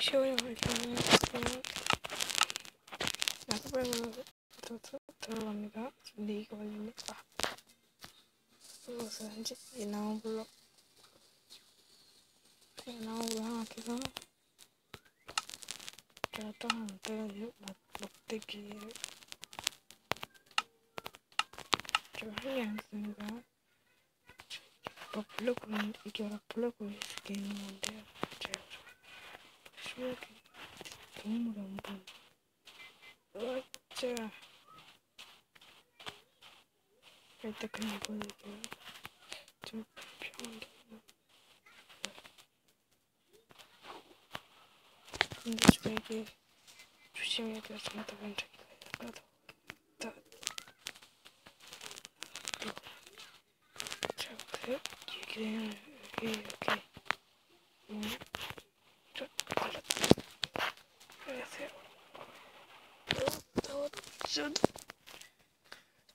쉬워요. 이렇게 하면 약발로 들어갑니다. 근데 이거 걸리네. 아. 무엇을 한지 이 나무 블럭 이 나무 블럭 하나 캐서 제가 또 하나 떨어지고 막대기를 할게 않습니다. 뭐 블럭으로 이게 블럭으로 이렇게 있는 건데요. 실력이 도움을 안 본. 어짜 일단 그냥 보여드릴게요. 좀 평온하게. 근데 제가 이게 조심해야 돼서 있어요. 다, 또, 자. 이렇게 여기, 이렇게. 음, 저, 걸렸다. 안녕하세요. 어, 어,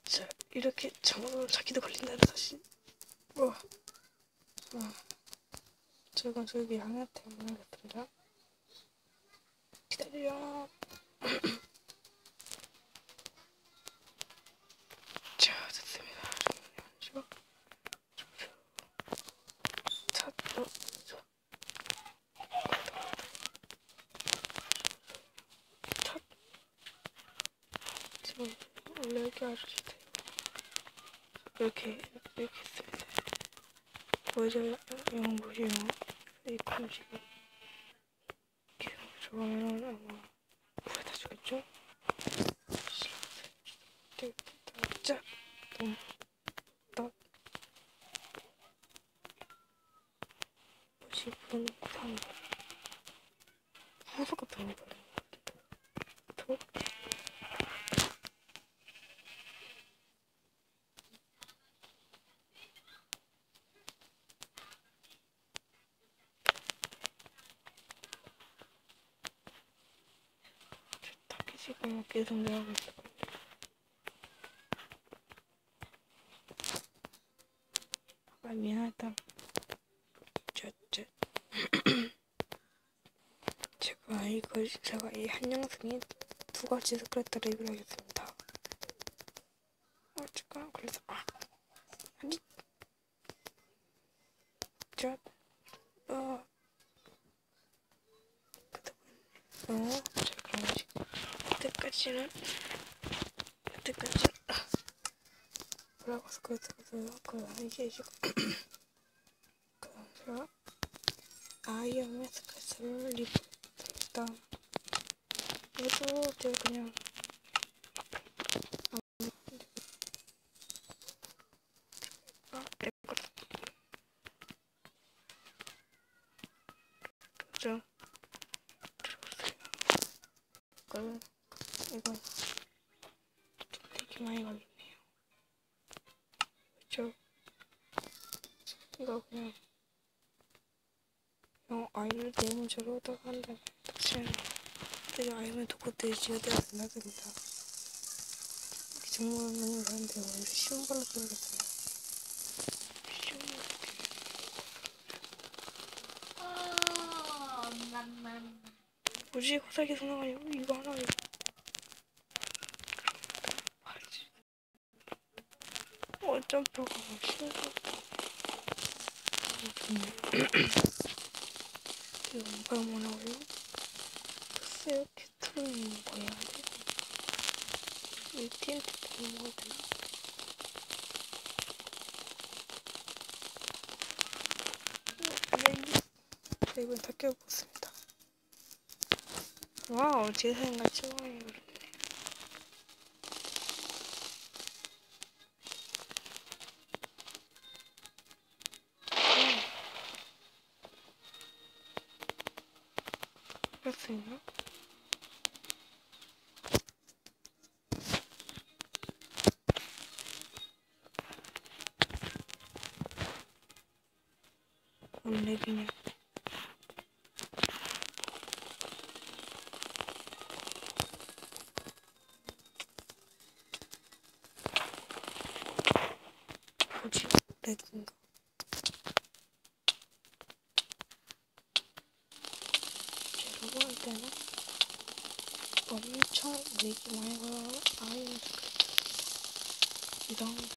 저, 자, 이렇게 정으로 자기도 걸린다는 사실. 와, 와. 저건 저기 양한테 보내겠습니다. 기다려. 자, 됐습니다. 잠깐만요. 자, 어, 자. 자. 지금 원래 여기 아저씨 이렇게 이렇게 했습니다. 보여줘요? 영어 보시요. 이 컨식은 이렇게 좋아하면 아마 구해다 주겠죠? 자, 동, 딱 보시 부는 상 아무것도 안 보여. 또 지금 계속 내하고 있을 거예요. 아, 미안하다. 저, 저. 제가 이거, 제가 이 한영승이 두 가지 스크래터 리뷰를 하겠습니다. 어, 잠깐, 그래서, 아. 아니. 저, 어. 그때, 어. 그때까지는 그때까지는 뭐라고 스크래트거든요 그 이게 지금 그럼 제가 아이언의 스크래트를 리뷰했다 이것도 제가 그냥 아, 내거 그죠? 들어보세요. 이거는 이거 되게 많이 걸리네요. 그쵸? 이거 그냥 영 아이를 내면 저러다가 한다면 닥치는 되게 아이면 독고들이 지어되었으면 됩니다. 정말 너무 많은데 오늘 쉬운 걸로 들어겠어요. 쉬운 뭐지? 호사기 생각하니 이거 하나 이거 어, 점프가 신기하다. 이거 뭐가 뭐라고요? 글쎄요, 키트는 뭐 해야 돼? 이 TNT 뭐 먹어야 되나? 네, 이번 다 껴보겠습니다. 와우, 제 생각같이 많이 그러네. 할수 있나? 원래 그냥 뭐지? 렉인가? 라고 할 때는 엄청 걸어 아이언 스크래트 이런